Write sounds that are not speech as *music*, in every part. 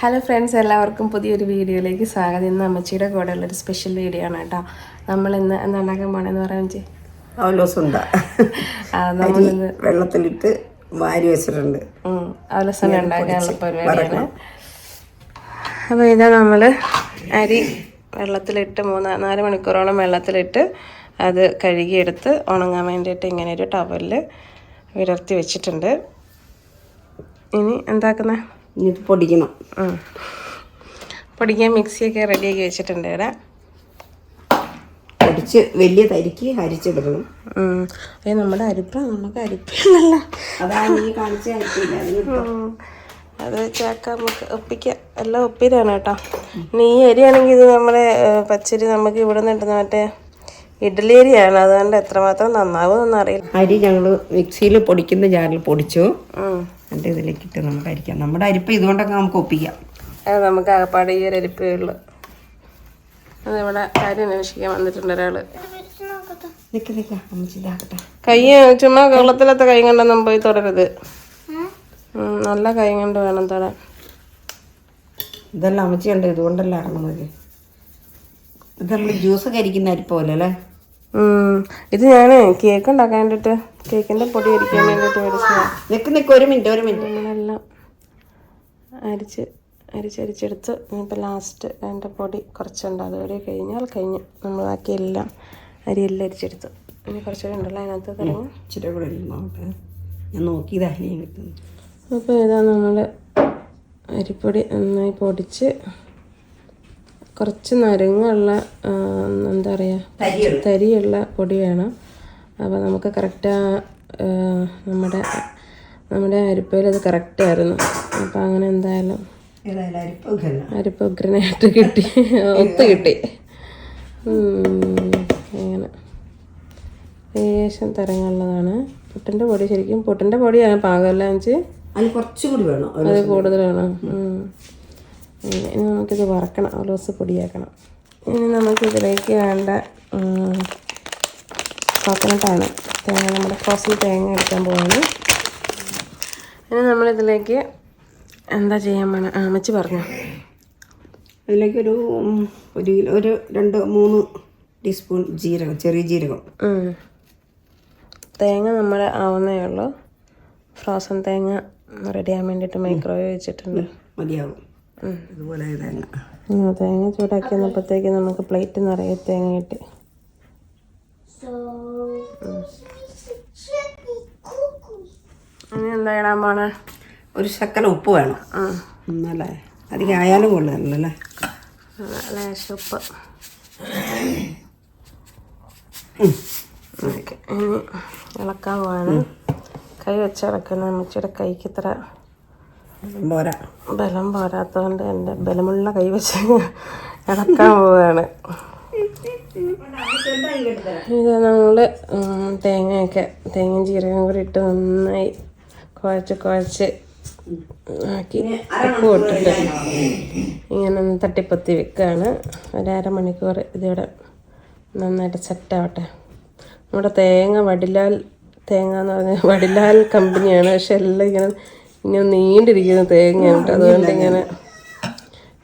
Hello friends എല്ലാവർക്കും പുതിയൊരു വീഡിയോയിലേക്ക് സ്വാഗതം. ഇന്ന് അമ്മച്ചിയുടെ കൂടെ ഉള്ളൊരു സ്പെഷ്യൽ വീഡിയോ ആണ് കേട്ടോ. നമ്മൾ ഇന്ന് ഉണ്ടാക്കാൻ പോണെന്ന് പറയാൻ വെച്ചേ അവലോസുണ്ട നമ്മളിന്ന് വെള്ളത്തിലിട്ട് വാരി വെച്ചിട്ടുണ്ട്. അപ്പൊ ഉണ്ടാക്കാനുള്ള പരിപാടിയാണ്. അപ്പോൾ ഇതാ നമ്മൾ അരി വെള്ളത്തിലിട്ട് മൂന്ന് നാല് മണിക്കൂറോളം വെള്ളത്തിലിട്ട് അത് കഴുകിയെടുത്ത് ഉണങ്ങാൻ വേണ്ടിയിട്ട് ഇങ്ങനെ ഒരു ടവലിൽ വിടർത്തി വെച്ചിട്ടുണ്ട്. ഇനി എന്താക്കുന്നത് ഇനി ഇത് പൊടിക്കണം. ആ. പൊടിക്കാൻ മിക്സിയൊക്കെ റെഡിയാക്കി വെച്ചിട്ടുണ്ട് ഇവിടെ. പൊടിച്ച് വലിയ തരിക്ക് അരിച്ചെടുക്കണം അതെ നമ്മുടെ അരിപ്പ നമുക്ക് അരിപ്പല്ല അതാണ് ഈ കാണിച്ച അത് വെച്ചാക്കാം നമുക്ക് ഒപ്പിക്കാം. എല്ലാം ഒപ്പിരാണ് കേട്ടോ. ഇനി ഈ അരിയാണെങ്കിൽ ഇത് നമ്മുടെ പച്ചരി നമുക്ക് ഇവിടെ നിന്ന് കിട്ടുന്ന മറ്റേ ഇഡ്ഡലി അരിയാണ്. അതുകൊണ്ട് എത്രമാത്രം നന്നാവുമെന്നൊന്നും അറിയില്ല അരി ഞങ്ങൾ മിക്സിയിൽ പൊടിക്കുന്ന ജാറിൽ പൊടിച്ചു. എന്നിട്ട് ഇതിലേക്ക് ഇട്ട് നമുക്ക് അരിക്കാം. നമ്മുടെ അരിപ്പ് ഇതുകൊണ്ടൊക്കെ നമുക്ക് ഒപ്പിക്കാം. അത് നമുക്ക് അകപ്പാട് ഈ ഒരു അരിപ്പേ ഉള്ളു അതിവിടെ കാര്യം അന്വേഷിക്കാൻ വന്നിട്ടുണ്ട് ഒരാൾ. അമ്മച്ചിതാക്കട്ടെ കൈ ചുമ്മാ വെള്ളത്തിലത്തെ കൈ കൊണ്ടൊന്നും പോയി തുടരുത്. നല്ല കൈ കൊണ്ട് വേണം തൊടാൻ. ഇതെല്ലാം അമ്മച്ചി ഉണ്ട് ഇതുകൊണ്ടല്ല ഇറങ്ങുന്നത്. ഇത് നമ്മൾ ജ്യൂസ് കരിക്കുന്ന അരിപ്പ പോലെ അല്ലേ. ഇത് ഞാൻ കേക്ക് ഉണ്ടാക്കാൻ വേണ്ടിട്ട് കേക്കിന്റെ പൊടി അരിക്കാൻ വേണ്ടിട്ട് മേടിച്ചതാണ് നിൽക്ക് നിൽക്ക് ഒരു മിനിറ്റ് ഒരു മിനിറ്റ്. നമ്മളെല്ലാം അരിച്ച് അരിച്ചരിച്ചെടുത്ത് ഇനിയിപ്പോൾ ലാസ്റ്റ് അതിന്റെ പൊടി കുറച്ചുണ്ട്. അതുവരെ കഴിഞ്ഞാൽ കഴിഞ്ഞു നമ്മൾ ബാക്കി എല്ലാം അരി എല്ലാം അരിച്ചെടുത്ത്. ഇനി കുറച്ചുകൂടി ഉണ്ടല്ലോ അതിനകത്ത് തുടങ്ങി ഇച്ചിരി കൂടെ ഞാൻ നോക്കിയതാ ഇനി കിട്ടുന്നു അപ്പോൾ ഇതാ നമ്മൾ അരിപ്പൊടി നന്നായി പൊടിച്ച് കുറച്ച് നരങ്ങുള്ള എന്താ പറയുക തരിയുള്ള. പൊടി വേണം. അപ്പോൾ നമുക്ക് കറക്റ്റ് നമ്മുടെ നമ്മുടെ അരിപ്പയിൽ അത് കറക്റ്റ് ആയിരുന്നു. അപ്പോൾ അങ്ങനെ എന്തായാലും അരിപ്പ് ഉഗ്രനായിട്ട് കിട്ടി. ഒത്ത് കിട്ടി. അങ്ങനെ. ലേശം തരങ്ങളുള്ളതാണ്. പുട്ടിന്റെ പൊടി ശരിക്കും പുട്ടിന്റെ പൊടിയാണ് പാകമല്ലാന്ന് വെച്ച് അത് കുറച്ചുകൂടി വേണം. അത് കൂടുതലാണ് ഉം. ഇനി നമുക്കിത് വറക്കണം. അവലോസ് പൊടിയാക്കണം. ഇനി നമുക്കിതിലേക്ക് വേണ്ട കോക്കനട്ടാണ് തേങ്ങ നമ്മുടെ ഫ്രോസൺ തേങ്ങ എടുക്കാൻ പോവാണ്. ഇനി നമ്മളിതിലേക്ക് എന്താ ചെയ്യാൻ വേണം അമ്മച്ചി പറഞ്ഞു. അതിലേക്ക് ഒരു ഒരു കിലോ ഒരു രണ്ട് മൂന്ന് ടീസ്പൂൺ ജീരകം ചെറിയ ജീരകം. തേങ്ങ നമ്മൾ ആവുന്നേ ഉള്ളൂ. ഫ്രോസൺ തേങ്ങ റെഡിയാൻ വേണ്ടിയിട്ട് മൈക്രോവേവ് വെച്ചിട്ടുണ്ട്. മതിയാവും. ഇതുപോലെ തേങ്ങ. തേങ്ങ ചൂടാക്കി വന്നപ്പോഴത്തേക്ക് നമുക്ക് പ്ലേറ്റ് നിറയെ തേങ്ങ ഇട്ട്. ഇനി എന്താ ഇടാൻ പോണ? ഒരു ശക്കല ഉപ്പ് വേണം. എന്നല്ലേ അധികം ആയാലും കൊള്ളാമല്ലേ ലേശം ഉപ്പ്. ഇളക്കാൻ പോവാണ്. കൈ വെച്ച് ഇളക്കുന്ന അമ്മച്ചിയുടെ കൈക്ക് ഇത്ര പോരാ. ബലം പോരാത്തതുകൊണ്ട് എന്റെ ബലമുള്ള കൈ വെച്ച് ഇളക്കാൻ പോവുകയാണ് ഇത് നമ്മൾ തേങ്ങയൊക്കെ തേങ്ങയും ജീരകം കൂടി ഇട്ട് നന്നായി കുഴച്ച് കുഴച്ച് ആക്കി ഉപ്പ് ഇട്ടിട്ട് ഇങ്ങനെ ഒന്ന് തട്ടിപ്പൊത്തി വെക്കുകയാണ് ഒരമണിക്കൂർ ഇതിവിടെ നന്നായിട്ട് സെറ്റാവട്ടെ നമ്മുടെ തേങ്ങ വടിലാൽ തേങ്ങ എന്ന് പറഞ്ഞാൽ വടിലാൽ കമ്പനിയാണ്. പക്ഷെ എല്ലാം ഇങ്ങനെ ഇങ്ങനെ നീണ്ടിരിക്കുന്ന തേങ്ങയാണ് കേട്ടോ അതുകൊണ്ട് ഇങ്ങനെ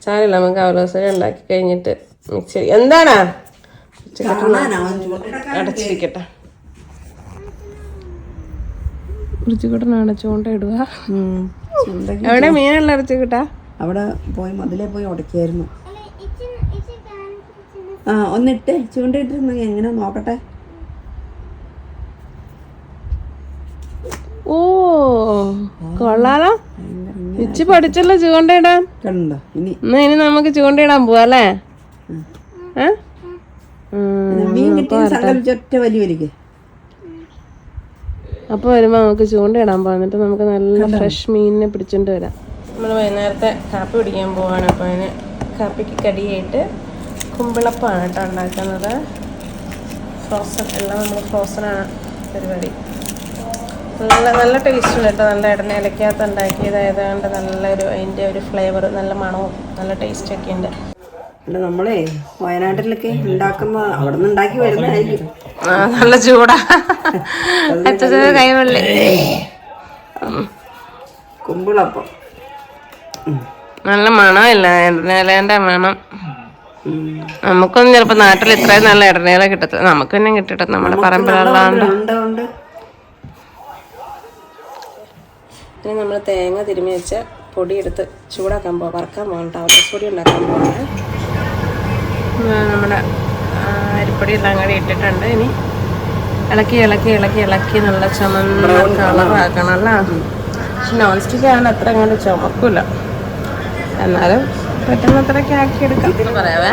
ചാരില്ല നമുക്ക് അവലോസരം ഉണ്ടാക്കി കഴിഞ്ഞിട്ട് മിക്സ് ചെയ്യും. എന്താണാ അടച്ചിരിക്കട്ടെ. ഉറിച്ചുകൂട്ടനാണ് അടച്ചുകൊണ്ട് ഇടുക. എവിടെ മീനുള്ള അടച്ചുകിട്ടാ അവിടെ പോയി മതിലേ പോയി ഉടക്കിയായിരുന്നു. ആ ഒന്നിട്ട് ചൂണ്ടിട്ടിരുന്നു എങ്ങനെ നോക്കട്ടെ? ഓ കൊള്ളാലോ. ഇച്ചി പഠിച്ചല്ലോ ചൂണ്ടയിടാൻ കണ്ടോ? ഇനി. എന്നാ ഇനി നമുക്ക് ചൂണ്ടയിടാൻ പോവാ അല്ലേ? മീൻ കിട്ടിയ സംഘടിച്ച് ഒറ്റ വലിയ വലിക്ക്. അപ്പൊ വരുമ്പോ നമുക്ക് ചൂണ്ടയിടാൻ പോവാം എന്നിട്ട് നമുക്ക് നല്ല ഫ്രഷ് മീനിനെ പിടിച്ചോണ്ട് വരാം. നമ്മൾ വൈകുന്നേരത്തെ കാപ്പി പിടിക്കാൻ പോവാണ് അപ്പൊ അതിന് കാപ്പിക്ക് കടിയായിട്ട് കുമ്പിളപ്പാണ് കേട്ടോ ഉണ്ടാക്കുന്നത്. ഫ്രോസൺ എല്ലാം നമ്മൾ ആണ് പരിപാടി. നല്ല നല്ല ടേസ്റ്റ് ഉണ്ട് കേട്ടോ. നല്ല എണ്ണ ഇലക്കകത്ത് ഉണ്ടാക്കിയതായതുകൊണ്ട് നല്ലൊരു അതിന്റെ ഒരു ഫ്ലേവർ നല്ല മണവും നല്ല ടേസ്റ്റൊക്കെ ഉണ്ട്. അല്ല നമ്മളെ വയനാട്ടിലൊക്കെ ഉണ്ടാക്കുമ്പോ അവിടെ നിന്ന് ഉണ്ടാക്കി വരുന്നതായിരിക്കും നല്ല ചൂടാ. കൈവെള്ളി കുമ്പിളപ്പം. നല്ല മണമില്ല ഇടനേലേന്റെ മണം. നമുക്കൊന്നും ചിലപ്പോ നാട്ടിൽ ഇത്രയും നല്ല ഇടനേല കിട്ടത്തില്ല. നമുക്ക് തന്നെ കിട്ടട്ടെ നമ്മുടെ പറമ്പിലുള്ളതുകൊണ്ട് ഇനി നമ്മൾ തേങ്ങ തിരുമ്മി വെച്ച് പൊടിയെടുത്ത് ചൂടാക്കാൻ പോകാം വറക്കാൻ പോകണ്ട അവലപ്പൊടി ഉണ്ടാക്കാൻ പോകണം നമ്മുടെ അരിപ്പൊടി എല്ലാം കൂടി ഇട്ടിട്ടുണ്ട്. ഇനി ഇളക്കി ഇളക്കി ഇളക്കി ഇളക്കി നല്ല ചുമന്ന കളറാക്കണം അല്ല? പക്ഷെ നോൺ സ്റ്റിക്ക് ആണ് അത്ര അങ്ങോട്ട് ചുമക്കില്ല എന്നാലും പറ്റുന്നത്രയൊക്കെ ആക്കി എടുക്കാം. പറയാവേ?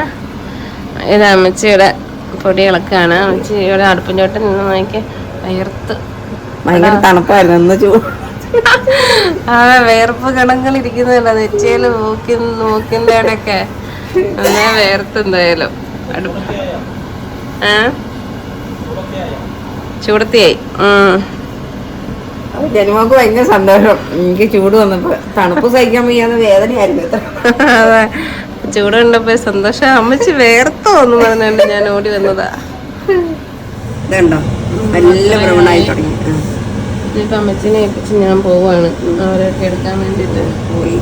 ഇത് അമ്മച്ചിയുടെ പൊടി ഇളക്കാണ്. അമ്മച്ചിയുടെ അടുപ്പിന്റെ നിന്ന് നോക്കി വയർത്ത്. ഭയങ്കര തണുപ്പായിരുന്നു. ചൂട് ആ വേർപ്പ് കണങ്ങൾ ഇരിക്കുന്നുണ്ട് നോക്കി മൂക്കി മൂക്കിന്റെ ഇടയ്ക്ക് അങ്ങനെ വേർത്ത് എന്തായാലും. അടുപ്പ് ആ? ചൂടത്തിയായി. ജനുമാക്ക് ഭയങ്കര സന്തോഷം. എനിക്ക് ചൂട് വന്നപ്പോ തണുപ്പ് സഹിക്കാൻ വയ്യാന്ന് വേദനയായിരുന്നു അതെ. ചൂട് കണ്ടപ്പോ സന്തോഷം. അമ്മച്ചി വേർത്തോ എന്ന് പറഞ്ഞുകൊണ്ട് ഞാൻ ഓടി വന്നതാ. ഇതുണ്ടോ? നല്ല ബ്രൗണായി തുടങ്ങി. ഇനിയിപ്പൊ അമ്മച്ചിനെ ഏൽപ്പിച്ച് ഞാൻ പോവാണ്. അവരൊക്കെ എടുക്കാൻ വേണ്ടിട്ട് പോയി.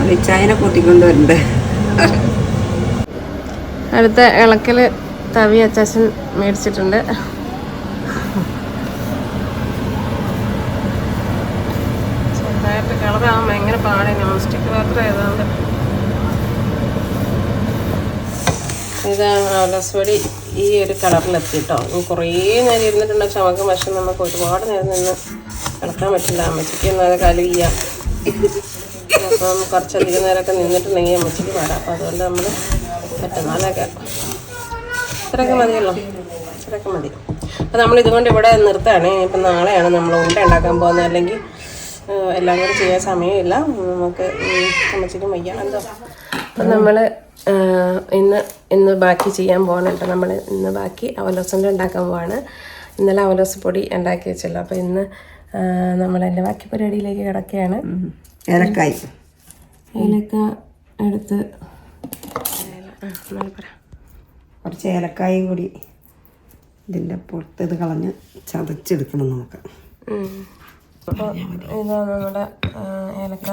അത് ഇച്ചായനെ കൂട്ടിക്കൊണ്ട് വരണ്ടേ? അടുത്ത ഇളക്കൽ തവി അച്ചാച്ചൻ മേടിച്ചിട്ടുണ്ട്. ചെറുതായിട്ട് കളറാകാൻ ഭയങ്കര പാടാണ് നോൺ സ്റ്റിക്ക് പാത്രം ഏതാണ്ട്. ഇതാണ് അവലസ്വടി ഈ ഒരു കളറിലെത്തി കേട്ടോ കുറേ നേരം ഇരുന്നിട്ടുണ്ട്? ചുമക്കും പക്ഷെ നമുക്ക് ഒരുപാട് നേരം നിന്ന് കിടക്കാൻ പറ്റില്ല. അമ്മച്ചിക്ക് എന്നാലും കാലം ചെയ്യാം അപ്പം കുറച്ചധികം നേരമൊക്കെ നിന്നിട്ടുണ്ടെങ്കിൽ അമ്മച്ചിക്ക് പാടാം. അപ്പം അതുകൊണ്ട് നമ്മൾ പറ്റുന്നാലൊക്കെ ഇത്രയൊക്കെ മതിയല്ലോ. ഇത്രയൊക്കെ മതി. അപ്പം നമ്മൾ ഇതുകൊണ്ട് ഇവിടെ നിർത്തുകയാണ് ഇപ്പം നാളെയാണ് നമ്മൾ ഉണ്ട ഉണ്ടാക്കാൻ പോകുന്നത്. അല്ലെങ്കിൽ എല്ലാം കൂടി ചെയ്യാൻ സമയമില്ല. നമുക്ക് അമ്മച്ചിക്കും വയ്യ. എന്തോ. അപ്പം നമ്മൾ ഇന്ന് ഇന്ന് ബാക്കി ചെയ്യാൻ പോകണുണ്ട് നമ്മൾ ഇന്ന് ബാക്കി അവലോസന്റെ ഉണ്ടാക്കാൻ പോവാണ്. ഇന്നലെ അവലോസ് പൊടി ഉണ്ടാക്കി വെച്ചല്ലോ. അപ്പോൾ ഇന്ന് നമ്മൾ എന്റെ ബാക്കി പരിപാടിയിലേക്ക് കിടക്കുകയാണ്. ഏലക്കായി. ഏലക്ക എടുത്ത് കുറച്ച് ഏലക്കായും കൂടി ഇതിന്റെ പുറത്ത് ഇത് കളഞ്ഞ് ചതച്ചെടുക്കണം നമുക്ക്. അപ്പോൾ ഇതാ നമ്മുടെ ഏലക്ക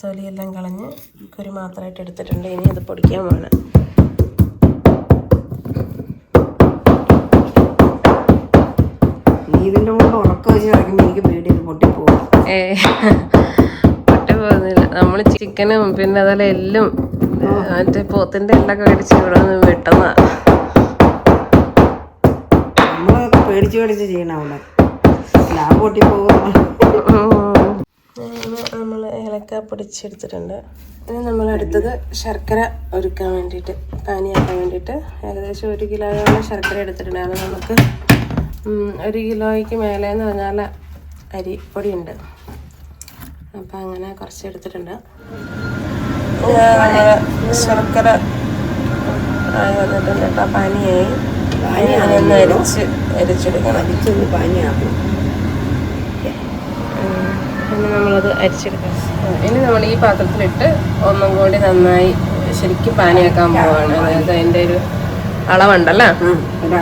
തൊലിയെല്ലാം കളഞ്ഞ് കുരു മാത്രമായിട്ട് എടുത്തിട്ടുണ്ട്. ഇനി അത് പൊടിക്കാൻ വേണം ഇതിന്റെ മുകളിൽ ഉറക്കം വെച്ച് കളിക്കുമ്പോൾ എനിക്ക് പേടി പൊട്ടിപ്പോകും ഏ പൊട്ടി പോകുന്നില്ല. നമ്മൾ ചിക്കനും പിന്നെ അതുപോലെ എല്ലും മറ്റേ പോത്തിന്റെ എല്ലൊക്കെ മേടിച്ച് ഇവിടെ നിന്ന് നമ്മളൊക്കെ പേടിച്ച് പേടിച്ച് ചെയ്യണം അവിടെ. ലാഭ പൊട്ടിപ്പോകും നമ്മൾ ഏലക്ക പൊടിച്ചെടുത്തിട്ടുണ്ട്. ഇനി നമ്മൾ അടുത്തത് ശർക്കര ഒരുക്കാൻ വേണ്ടിയിട്ട് പാനിയാക്കാൻ വേണ്ടിയിട്ട്. ഏകദേശം ഒരു കിലോയോളം ശർക്കര എടുത്തിട്ടുണ്ട് അത് നമുക്ക് ഒരു കിലോയ്ക്ക് മേലെ എന്ന് പറഞ്ഞാൽ അരിപ്പൊടിയുണ്ട് അപ്പം അങ്ങനെ കുറച്ച് എടുത്തിട്ടുണ്ട്. ശർക്കര ആയി വന്നിട്ടുണ്ട് കേട്ടോ പാനിയായി. അരിച്ച് അരിച്ചെടുക്കണം. അരിച്ചൊന്ന് പാനിയാക്കും ഇനി നമ്മളത് അരിച്ചെടുക്കാം ഇനി നമ്മൾ ഈ പാത്രത്തിലിട്ട് ഒന്നും കൂടി നന്നായി ശരിക്കും പാനിയാക്കാൻ പോവാണ്. അതായത് അതിന്റെ ഒരു അളവുണ്ടല്ലോ?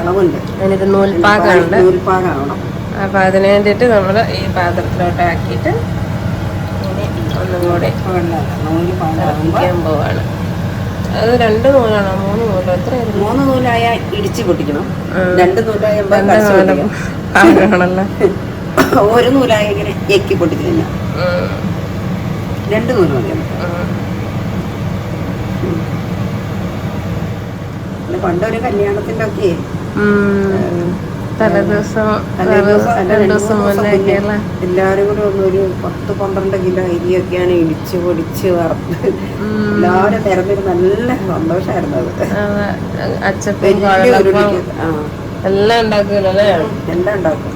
അളവുണ്ട്. അതിനൊരു നൂൽപ്പാകമുണ്ട് നൂൽപ്പാകാവണം. അപ്പം അതിന് വേണ്ടിയിട്ട് നമ്മൾ ഈ പാത്രത്തിലോട്ട് ആക്കിയിട്ട് ഇനി ഒന്നും കൂടി നൂൽ പോവാണ്. അത് രണ്ട് നൂലാണോ. മൂന്ന് നൂലോ? എത്രയായിരുന്നു മൂന്ന് നൂലായ ഇടിച്ച് പൊട്ടിക്കണം. രണ്ട് നൂലായ രണ്ട് *laughs* ഒരു നൂലായി ഇങ്ങനെ എക്കി പൊട്ടിക്കില്ല ഉം. രണ്ട് നൂൽ മതി നമുക്ക്. പണ്ടൊരു കല്യാണത്തിന്റെ ഒക്കെ. തലേദിവസം എല്ലാവരും കൂടി ഒന്നൊരു പത്ത് പന്ത്രണ്ട് കിലോ അരിയൊക്കെയാണ് ഇടിച്ച് പൊടിച്ച് വറുത്ത് എല്ലാവരും തിരഞ്ഞൊരു നല്ല സന്തോഷമായിരുന്നു അത്. എല്ലാം ഉണ്ടാക്കുമല്ലോ എല്ലാം ഉണ്ടാക്കും.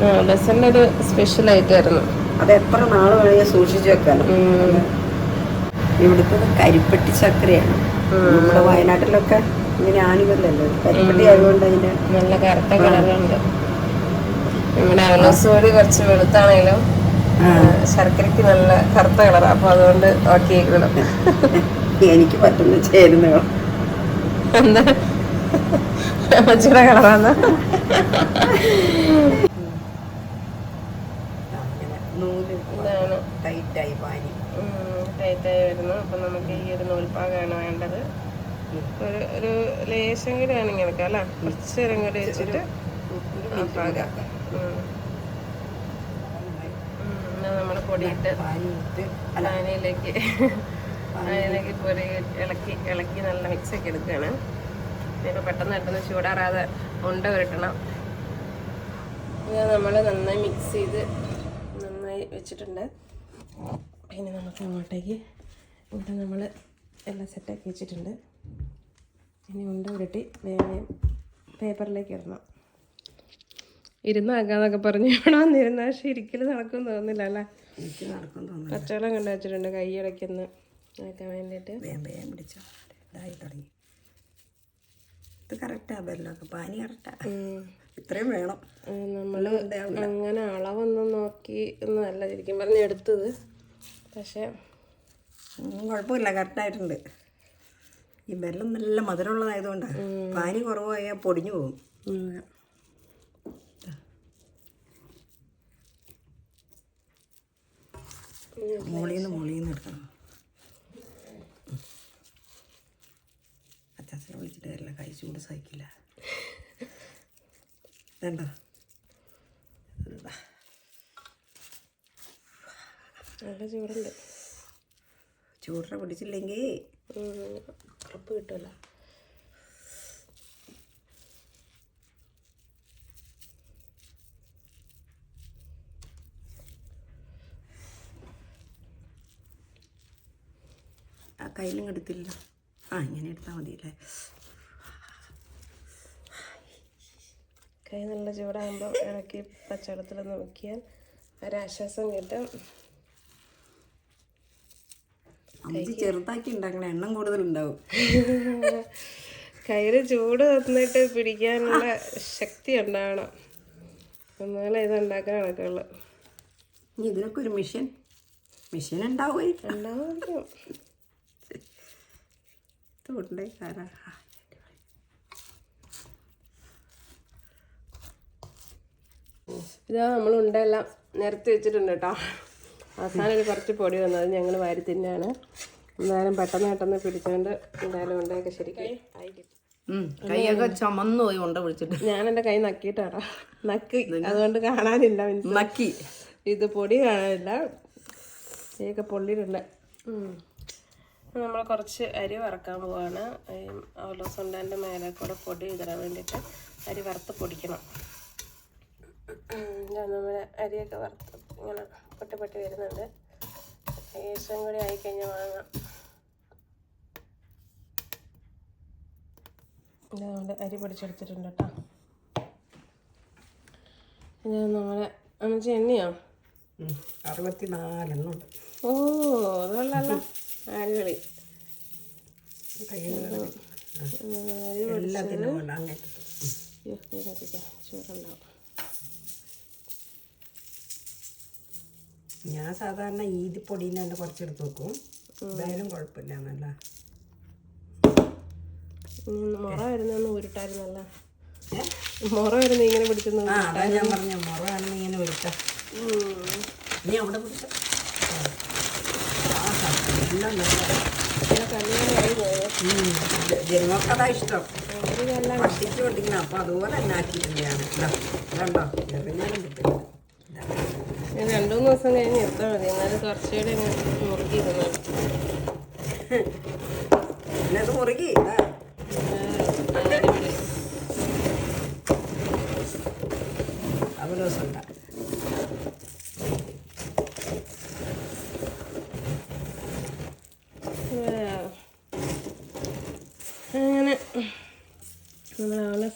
ഒരു സ്പെഷ്യൽ ആയിട്ടായിരുന്നു അത് എത്ര നാൾ വേണമെങ്കിൽ സൂക്ഷിച്ചു വെക്കാനും ഇവിടുത്തെ കരിപ്പെട്ടി ചക്കരയാണ്. നമ്മുടെ വയനാട്ടിലൊക്കെ ഇങ്ങനെ ആനുവല്ലല്ലോ കരിപ്പെട്ടി ആയതുകൊണ്ട് അതിന്റെ നല്ല കറുത്ത കളറുണ്ട്. ഇവിടെ അവലോസോടി കുറച്ച് വെളുത്താണെങ്കിലും ആ, ശർക്കരയ്ക്ക് നല്ല കറുത്ത കളറാണ് അപ്പോൾ അതുകൊണ്ട് ഓക്കെയാക്കണം *laughs* എനിക്ക് പറ്റുന്ന ചേരുന്നകൾ എന്താ? അമ്മച്ചിയുടെ കളറാണ് *laughs* നൂൽ ഇതാണ് ടൈറ്റായി ടൈറ്റായി പാനി ടൈറ്റായി വരുന്നു അപ്പം നമുക്ക് ഈ ഒരു നൂൽപ്പാകമാണ് വേണ്ടത്. ഒരു ഒരു ലേശം കൂടി വേണമെങ്കിൽ എടുക്കാം അല്ലേ? കുറച്ച് നേരം കൂടി വെച്ചിട്ട് നൂൽപ്പാകാം നമ്മുടെ പൊടിയിട്ട് ആനയിലേക്ക് പാനയിലേക്ക് പാനയിലേക്ക് പൊടി ഇളക്കി ഇളക്കി നല്ല മിക്സ് ഒക്കെ എടുക്കുകയാണ്. ഇനിയിപ്പോൾ പെട്ടെന്ന് പെട്ടെന്ന് ചൂടാറാതെ ഉണ്ട ഉരുട്ടണം. ഇത് നമ്മൾ നന്നായി മിക്സ് ചെയ്ത് നന്നായി വെച്ചിട്ടുണ്ട്. പിന്നെ നമുക്ക് അങ്ങോട്ടേക്ക് ഉണ്ട നമ്മൾ എല്ലാം സെറ്റാക്കി വെച്ചിട്ടുണ്ട്. ഇനി ഉണ്ട ഉരുട്ടി വേഗം പേപ്പറിലേക്ക് ഇടണം. ഇരുന്നാക്കാന്നൊക്കെ പറഞ്ഞു ഇവിടെ വന്നിരുന്ന പക്ഷെ ഇരിക്കലും നടക്കും തോന്നുന്നില്ല അല്ലേ? പച്ചവെള്ളം കണ്ടു വെച്ചിട്ടുണ്ട് കൈ ഇടയ്ക്കൊന്ന് ആക്കാൻ വേണ്ടിയിട്ട് വേഗം വേഗം പിടിച്ചോ. ഇതായി തുടങ്ങി. ഇത് കറക്റ്റാ ബെല്ലൊക്കെ പാനി കറക്റ്റാ ഇത്രയും വേണം. നമ്മൾ അങ്ങനെ അളവൊന്നും നോക്കി ഒന്നല്ല ശരിക്കും പറഞ്ഞ് എടുത്തത്. പക്ഷെ കുഴപ്പമില്ല കറക്റ്റായിട്ടുണ്ട് ഈ വെള്ളം നല്ല മധുരമുള്ളതായതുകൊണ്ടാണ് പാനി കുറവായാൽ പൊടിഞ്ഞു പോകും. മോളിന്ന് മോളിന്ന് എടുക്കണം. അച്ചാച്ചനെ വിളിച്ചിട്ട് കാര്യമില്ല കൈ ചൂട് സഹിക്കില്ല. വേണ്ട. നല്ല ചൂടുണ്ട്. ചൂടിനെ പിടിച്ചില്ലെങ്കിൽ ഉറപ്പ് കിട്ടില്ല ആ കയ്യിലും എടുത്തില്ല ആ ഇങ്ങനെ എടുത്താൽ മതിയല്ലേ? കൈ നല്ല ചൂടാകുമ്പോൾ ഇറക്കി പച്ചവെള്ളത്തിൽ നോക്കിയാൽ ഒരാശ്വാസം കിട്ടും. അമ്മച്ചി ചെറുതാക്കി ഉണ്ടാക്കണ എണ്ണം കൂടുതൽ ഉണ്ടാവും കയ്യിൽ ചൂട് തന്നിട്ട് പിടിക്കാനുള്ള ശക്തി ഉണ്ടാവണം. എന്നാലേ ഇത് ഉണ്ടാക്കാൻ നടക്കുള്ളൂ ഇതിനൊക്കെ ഒരു മിഷൻ മെഷീൻ ഉണ്ടാവും? ഇതാ നമ്മൾ ഉണ്ടെല്ലാം നിരത്തി വെച്ചിട്ടുണ്ട് കേട്ടോ. അവസാനം ഒരു കുറച്ച് പൊടി വന്നത് ഞങ്ങൾ വാരി തിന്നാണ്. എന്തായാലും പെട്ടെന്ന് പെട്ടെന്ന് പിടിച്ചോണ്ട് എന്തായാലും ഉണ്ടാക്കി ശരിക്കും. കൈയൊക്കെ ചമന്നു പോയി ഉണ്ട വിളിച്ചിട്ട് ഞാൻ എന്റെ കൈ നക്കിയിട്ടാടാ. നക്കി. അതുകൊണ്ട് കാണാനില്ല നക്കി. ഇത് പൊടി കാണാനില്ല. ഇതൊക്കെ പൊള്ളിയിട്ടുണ്ട്. നമ്മൾ കുറച്ച് അരി വറക്കാൻ പോവാണ്. അവലോസുണ്ടാന്റെ മേലെ കൂടെ പൊടി ഇടാൻ വേണ്ടിയിട്ട് അരി വറുത്ത് പൊടിക്കണം. നമ്മുടെ അരിയൊക്കെ വറുത്ത് ഇങ്ങനെ പൊട്ടി പൊട്ടി വരുന്നുണ്ട്. ഏശം കൂടി ആയിക്കഴിഞ്ഞാൽ വാങ്ങാം. ഇത് നമ്മുടെ അരി പൊടിച്ചെടുത്തിട്ടുണ്ട് കേട്ടോ. ഇത് നമ്മുടെ അമ്മച്ചി എണ്ണയോ? അറുപത്തി നാലെണ്ണം ഓ അതുകൊള്ളല്ല അടിപൊളി. എല്ലാത്തിനും. ചൂടുണ്ടാവും. ഞാൻ സാധാരണ ഈതിപ്പൊടിയിൽ തന്നെ കുറച്ചെടുത്ത് വെക്കും. എന്തായാലും കുഴപ്പമില്ല എന്നല്ല മുറ വരുന്നൊന്ന് ഉരുട്ടായിരുന്നല്ല. മുറ വരുന്ന ഇങ്ങനെ പിടിച്ചൊന്ന് ആ അതാ ഞാൻ പറഞ്ഞ മുറ ആണെന്ന് ഇങ്ങനെ വിളിക്കാം നീ അവിടെ പിടിച്ച. എല്ലാം നല്ല. ജന്മക്കഥ ഇഷ്ടം. പഠിച്ചു കൊണ്ടിരിക്കണം. അപ്പം അതുപോലെ തന്നെ ആക്കിയിട്ടുണ്ട് ഞാൻ. കണ്ടോ ഇതാ. ഞാൻ രണ്ടു മൂന്ന് ദിവസം കഴിഞ്ഞ് എടുത്താൽ മതി. എന്നാലും കുറച്ചുകൂടെ ഇരുന്നു മുറുകി ഇതാ. അടിപൊളി അവലോസം ഉണ്ടാ അങ്ങനെ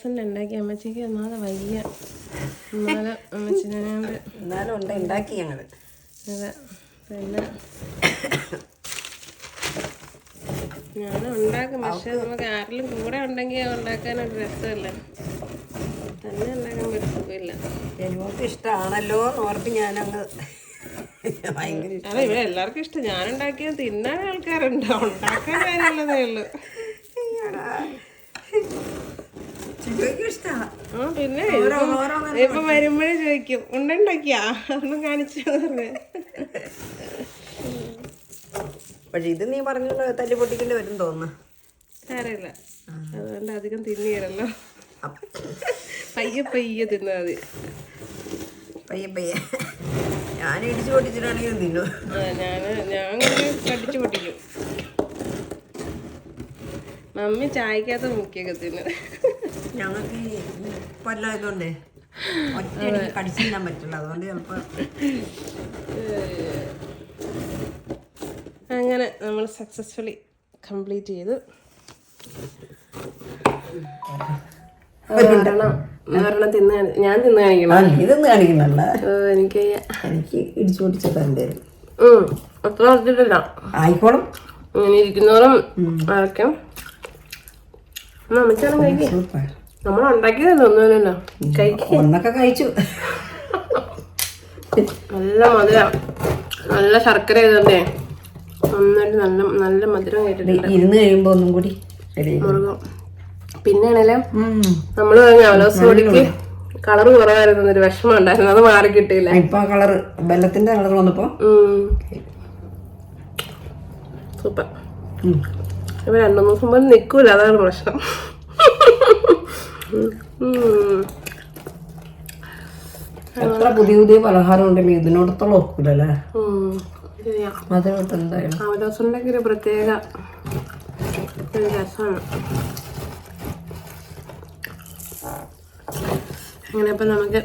അവലസന്റെ ഉണ്ടാക്കി അമ്മച്ചിക്ക് ഒന്നാതെ വയ്യ. എന്നാലും അമ്മച്ചിനെ എന്നാലും ഉണ്ട് ഉണ്ടാക്കി ഞങ്ങൾ അതെ പിന്നെ ഞാൻ ഉണ്ടാക്കും പക്ഷെ നമുക്ക് ആരെങ്കിലും കൂടെ ഉണ്ടെങ്കിൽ ഉണ്ടാക്കാനൊരു രസമല്ലേ. തന്നെ ഉണ്ടാക്കാൻ പറ്റില്ല എനിക്ക് ഇഷ്ടമാണല്ലോ എന്ന് ഓർത്ത് ഞാനങ്ങ് ഭയങ്കര ഇഷ്ടം ഇവിടെ എല്ലാവർക്കും ഇഷ്ടം. ഞാൻ ഉണ്ടാക്കിയാൽ തിന്നാൻ ആൾക്കാരുണ്ടോ. ഉണ്ടാക്കാൻ കാര്യമുള്ളതേ ഉള്ളൂ. പിന്നെ ഇപ്പൊ വരുമ്പോഴേ ചോദിക്കും ഉണ്ടുണ്ടാക്കിയാ? ഒന്നും കാണിച്ചു പക്ഷെ ഇത് നീ പറഞ്ഞ തല്ലി പൊട്ടിക്കേണ്ടി വരും തോന്നുന്നു. സാരമില്ല. അതുകൊണ്ട് അധികം തിന്നിയല്ലോ പയ്യെ പയ്യെ തിന്നാ മതി. പയ്യെ പയ്യെ. ഞാൻ ഇടിച്ചു പൊട്ടിച്ചിട്ടാണെങ്കിലും തിന്നു. ഞാൻ ഞാൻ കൂടി കടിച്ചു പൊട്ടിക്കും. മമ്മി ചായക്കകത്ത് മുക്കിയൊക്കെ തിന്നു. ഞങ്ങൾക്ക് ഈ ഉപ്പെല്ലാം ഇതുകൊണ്ടേ ഒറ്റയടിക്ക് കടിച്ചു തിന്നാൻ പറ്റില്ല. അതുകൊണ്ട് ചിലപ്പോൾ അങ്ങനെ നമ്മൾ സക്സസ്ഫുള്ളി കംപ്ലീറ്റ് ചെയ്തു. ഒരെണ്ണം ഒരെണ്ണം തിന്ന് ഞാൻ തിന്ന് കാണിക്കണം? ഇതൊന്നും എനിക്ക് എനിക്ക് ഇടിച്ചു പൊട്ടിച്ച തരേണ്ടി ഉം, അത്ര അറിഞ്ഞിട്ടില്ല. ആയിക്കോളും. ഇങ്ങനെ ഇരിക്കുന്നവരും ആർക്കും നമ്മച്ചാലും കഴിക്കും. നമ്മൾ ഉണ്ടാക്കിയതല്ലോ ഒന്നുമില്ലല്ലോ ഒന്നൊക്കെ കഴിച്ചു. നല്ല മധുരം. നല്ല ശർക്കര ചെയ്തോണ്ടേ നന്നായിട്ട് നല്ല നല്ല മധുരം കേട്ടിട്ടുണ്ട്. ഇരുന്ന് കഴിയുമ്പോൾ ഒന്നും കൂടി മുറുകും. പിന്നെ ആണേലും നമ്മൾ പറഞ്ഞ അവലോസ് പൊടിക്ക് കളർ കുറവായിരുന്നു. ഒരു വിഷമം ഉണ്ടായിരുന്നു. അത് മാറി കിട്ടിയില്ല. ഇപ്പൊ കളർ വെള്ളത്തിന്റെ കളർ വന്നപ്പോ? സൂപ്പർ. ഇപ്പൊ രണ്ടു മൂന്ന് ദിവസം പോലും നിക്കൂല. അതാണ് പ്രശ്നം. എത്ര പുതിയ പുതിയ പലഹാരം ഉണ്ടല്ലോ ഇതിനോടത്തോളം ഒക്കില്ലല്ലേ അതിനോട്ട് എന്തായാലും. അവലോസ് ഒരു പ്രത്യേക രസമാണ് അങ്ങനെ അപ്പം നമുക്ക്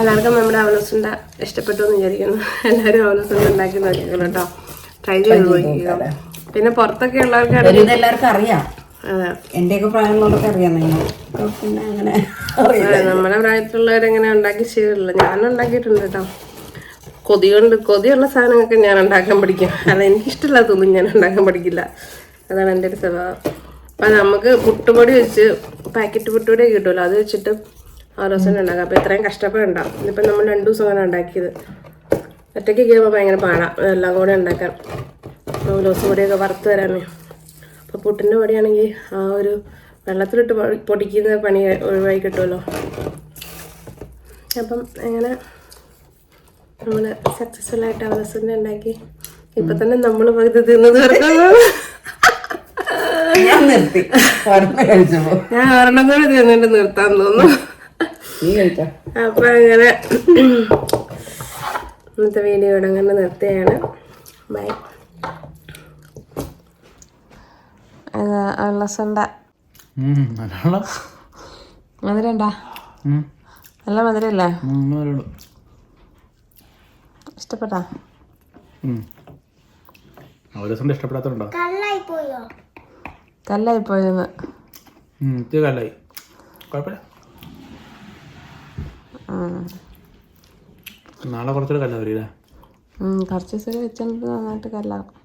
എല്ലാവർക്കും നമ്മുടെ അവലോസുണ്ട ഇഷ്ടപ്പെട്ടു എന്ന് വിചാരിക്കുന്നു. എല്ലാവരും അവലോസുണ്ട ഉണ്ടാക്കി നോക്കിക്കണം കേട്ടോ. ട്രൈ ചെയ്ത് നോക്കിക്കോ. പിന്നെ പുറത്തൊക്കെ ഉള്ളവർക്ക് അറിയാം. അതെ. എന്റെയൊക്കെ പ്രായമുള്ളവർക്ക് അറിയാം നിങ്ങൾ പിന്നെ അങ്ങനെ അതെ, നമ്മുടെ പ്രായത്തിലുള്ളവരെങ്ങനെ ഉണ്ടാക്കി ശരിയല്ല ഞാൻ ഉണ്ടാക്കിയിട്ടുണ്ട് കേട്ടോ. കൊതി കൊണ്ട് കൊതിയുള്ള സാധനങ്ങളൊക്കെ ഞാൻ ഉണ്ടാക്കാൻ പഠിക്കും. അല്ല എനിക്കിഷ്ടമില്ലാത്തൊന്നും ഞാൻ ഉണ്ടാക്കാൻ പഠിക്കില്ല. അതാണ് എന്റെ ഒരു സ്വഭാവം. അപ്പം നമുക്ക് പുട്ടുപൊടി വെച്ച് പാക്കറ്റ് പുട്ടുപൊടി കിട്ടുമല്ലോ? അത് വെച്ചിട്ട് ഓരോ ദിവസം ഉണ്ടാക്കാം. അപ്പോൾ ഇത്രയും കഷ്ടപ്പെടണ്ടാവും ഇതിപ്പോൾ നമ്മൾ രണ്ട് ദിവസം അങ്ങനെ ഉണ്ടാക്കിയത്. ഒറ്റയ്ക്ക് കഴിയുമ്പോൾ ഭയങ്കര പാടാം. എല്ലാം കൂടെ ഉണ്ടാക്കാൻ. നൂലോസ് പൊടിയൊക്കെ വറുത്ത് തരാനേ അപ്പോൾ പുട്ടിന്റെ പണിയാണെങ്കിൽ ആ ഒരു വെള്ളത്തിലിട്ട് പൊടിക്കുന്ന പണി ഒഴിവായി കിട്ടുമല്ലോ അപ്പം അങ്ങനെ നമ്മൾ സക്സസ്ഫുൾ ആയിട്ട് അവസരം ഉണ്ടാക്കി. ഇപ്പൊ തന്നെ നമ്മൾ പകുതി തിന്നത് ഞാൻ നിർത്തി. ഞാൻ ഒരെണ്ണം കൂടെ തിന്നിട്ട് നിർത്താൻ തോന്നുന്നു. അപ്പൊ അങ്ങനെ ഇന്നത്തെ വീഡിയോ ഇവിടെ അങ്ങനെ നിർത്തുകയാണ്. ബൈ വെള്ളസുണ്ട മധുരണ്ടാ നല്ല മധുരല്ലേ ഇഷ്ടപ്പെട്ടാ? അവരസം ഇഷ്ടപ്പെടാത്തതുണ്ടോ കല്ലായി പോയെന്ന് കല്ലായി. കുഴപ്പമില്ല. നാളെ കുറച്ചുകൂടെ കല്ലാ വരില്ലേ? കുറച്ച് ദിവസം വെച്ചിട്ട് നന്നായിട്ട് കല്ലാക്കും.